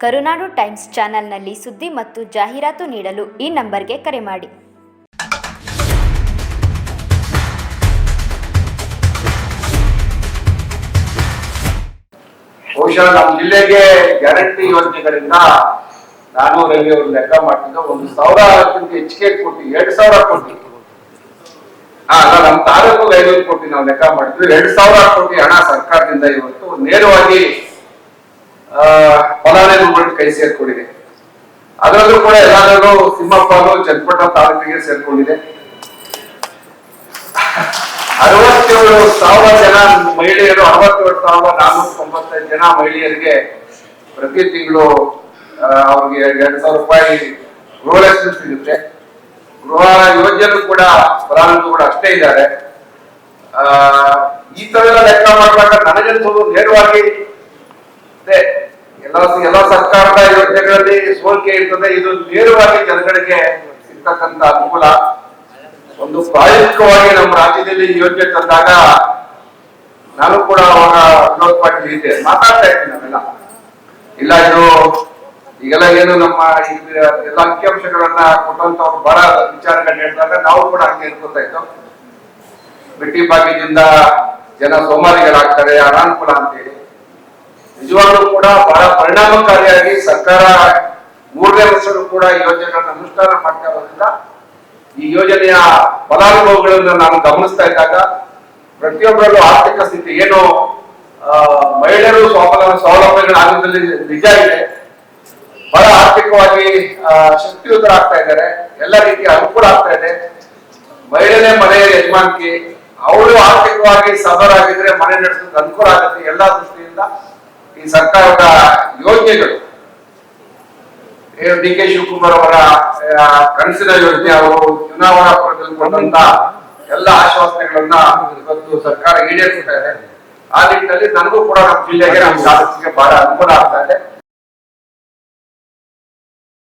ಕರುನಾಡು times ಚಾನೆಲ್ನಲ್ಲಿ ಸುದ್ದಿ ಮತ್ತು ಜಾಹೀರಾತು ನೀಡಲು ಈ ನಂಬರ್ಗೆ ಕರೆ ಮಾಡಿ. ಬಹುಶಃ ನಮ್ಮ ಜಿಲ್ಲೆಗೆ ಗ್ಯಾರಂಟಿ ಯೋಜನೆಗಳಿಂದ ನಾನು ರವಿ ಅವರು ಲೆಕ್ಕ ಮಾಡಿದ ಒಂದು ಸಾವಿರಕ್ಕಿಂತ ಹೆಚ್ಚಿಗೆ ಕೊಟ್ಟು ಎರಡ್ ಸಾವಿರ ಕೋಟಿ. ಹಾ ನಮ್ಮ ತಾಲೂಕು ಐನೂರು ಕೋಟಿ ನಾವು ಲೆಕ್ಕ ಮಾಡಿದ್ವಿ ಎರಡ್ ಸಾವಿರ ಕೋಟಿ ಹಣ ಸರ್ಕಾರದಿಂದ ಇವತ್ತು ನೇರವಾಗಿ ಆ, ಫಲಾನುಭವಿಗಳಿಗೆ ಕೈ ಸೇರ್ಕೊಂಡಿದೆ. ಅದರಲ್ಲೂ ಕೂಡ ಎಲ್ಲಾದ್ರೂ ತಿಮ್ಮಪ್ಪನು ಚನ್ನಪಟ್ಟಣ ತಾಲೂಕಿಗೆ ಸೇರ್ಕೊಂಡಿದೆ. ಅರವತ್ತೇಳು ಸಾವಿರ ಜನ ಮಹಿಳೆಯರು, ಅರವತ್ತೇಳು ಸಾವಿರದ ನಾನ್ನೂರ ತೊಂಬತ್ತೈದು ಜನ ಮಹಿಳೆಯರಿಗೆ ಪ್ರತಿ ತಿಂಗಳು ಅವ್ರಿಗೆ ಎರಡು ಸಾವಿರ ರೂಪಾಯಿ ಗೃಹಲಕ್ಷ್ಮಿ ಸಿಗುತ್ತೆ. ಗೃಹ ಯೋಜನೆ ಕೂಡ ಫಲಾನುಭವಿಗಳು ಅಷ್ಟೇ ಇದ್ದಾರೆ. ಈ ತರ ಲೆಕ್ಕ ಮಾಡುವಾಗ ನನಗನ್ಸೋದು ನೇರವಾಗಿ ಎಲ್ಲ ಎಲ್ಲ ಸರ್ಕಾರದ ಯೋಜನೆಗಳಲ್ಲಿ ಸೋರಿಕೆ ಇರ್ತದೆ. ಇದು ನೇರವಾಗಿ ಜನಗಳಿಗೆ ಸಿಗ್ತಕ್ಕಂತ ಅನುಕೂಲ. ಒಂದು ಪ್ರಾಯೋಗಿಕವಾಗಿ ನಮ್ಮ ರಾಜ್ಯದಲ್ಲಿ ಯೋಜನೆ ತಂದಾಗ ನಾನು ಕೂಡ ಅವಾಗ ವಿರೋಧ ಪಾರ್ಟಿ ಮಾತಾಡ್ತಾ ಇದ್ದೀನಿ ನಾವೆಲ್ಲ. ಇಲ್ಲ, ಇದು ಈಗೆಲ್ಲ ಏನು ನಮ್ಮ ಎಲ್ಲ ಅಂಕಿಅಂಶಗಳನ್ನ ಕೊಟ್ಟಂತವ್ರು ಬಹಳ ವಿಚಾರಗಳನ್ನ ಹೇಳಿದಾಗ ನಾವು ಕೂಡ ಹಂಗೆ ಇರ್ಕೊತಾ ಇತ್ತು ಬಿಟ್ಟಿ ಭಾಗ್ಯದಿಂದ ಜನ ಸೋಮಾರಿಗಳಾಗ್ತಾರೆ ಅನಾನುಕೂಲ ಅಂತೇಳಿ. ನಿಜವಾಗ್ಲೂ ಕೂಡ ಬಹಳ ಪರಿಣಾಮಕಾರಿಯಾಗಿ ಸರ್ಕಾರ ಮೂರನೇ ವರ್ಷಗಳು ಕೂಡ ಯೋಜನೆಗಳನ್ನ ಅನುಷ್ಠಾನ ಮಾಡ್ತಾ ಇರೋದ್ರಿಂದ ಈ ಯೋಜನೆಯ ಫಲಾನುಭವಿಗಳನ್ನ ನಾನು ಗಮನಿಸ್ತಾ ಇದ್ದಾಗ ಪ್ರತಿಯೊಬ್ಬರಲ್ಲೂ ಆರ್ಥಿಕ ಸ್ಥಿತಿ ಏನು ಮಹಿಳೆಯರು ಸ್ವಾವಲಂಬ ಸ್ವಾವಲಂಬಿಗಳಾಗೋದ್ರಲ್ಲಿ ನಿಜ ಇದೆ. ಬಹಳ ಆರ್ಥಿಕವಾಗಿ ಶಕ್ತಿಯುತರ ಶಕ್ತಿಯುತರಾಗ್ತಾ ಇದ್ದಾರೆ. ಎಲ್ಲ ರೀತಿಯ ಅನುಕೂಲ ಆಗ್ತಾ ಇದೆ. ಮಹಿಳೆಯೇ ಮನೆಯ ಯಜಮಾನಿಕೆ, ಅವಳು ಆರ್ಥಿಕವಾಗಿ ಸಬರಾಗಿದ್ರೆ ಮನೆ ನಡೆಸೋದಕ್ಕೆ ಅನುಕೂಲ ಆಗುತ್ತೆ. ಎಲ್ಲಾ ದೃಷ್ಟಿಯಿಂದ ಈ ಸರ್ಕಾರದ ಯೋಜನೆಗಳು. ಡಿ ಕೆ ಶಿವಕುಮಾರ್ ಅವರ ಕನಸಿನ ಯೋಜನೆ ಅವರು ಚುನಾವಣಾ ಕೊಟ್ಟಂತ ಎಲ್ಲ ಆಶ್ವಾಸನೆಗಳನ್ನ ಇವತ್ತು ಸರ್ಕಾರ ಈಡೇರಿಸ್ತಾ ಇದೆ ಆ ನಿಟ್ಟಿನಲ್ಲಿ ನನಗೂ ಕೂಡ ನಮ್ಮ ಜಿಲ್ಲೆಗೆ ನಮ್ಮ ಶಾಸಕರಿಗೆ ಬಹಳ ಅನುಕೂಲ ಆಗ್ತಾ ಇದೆ.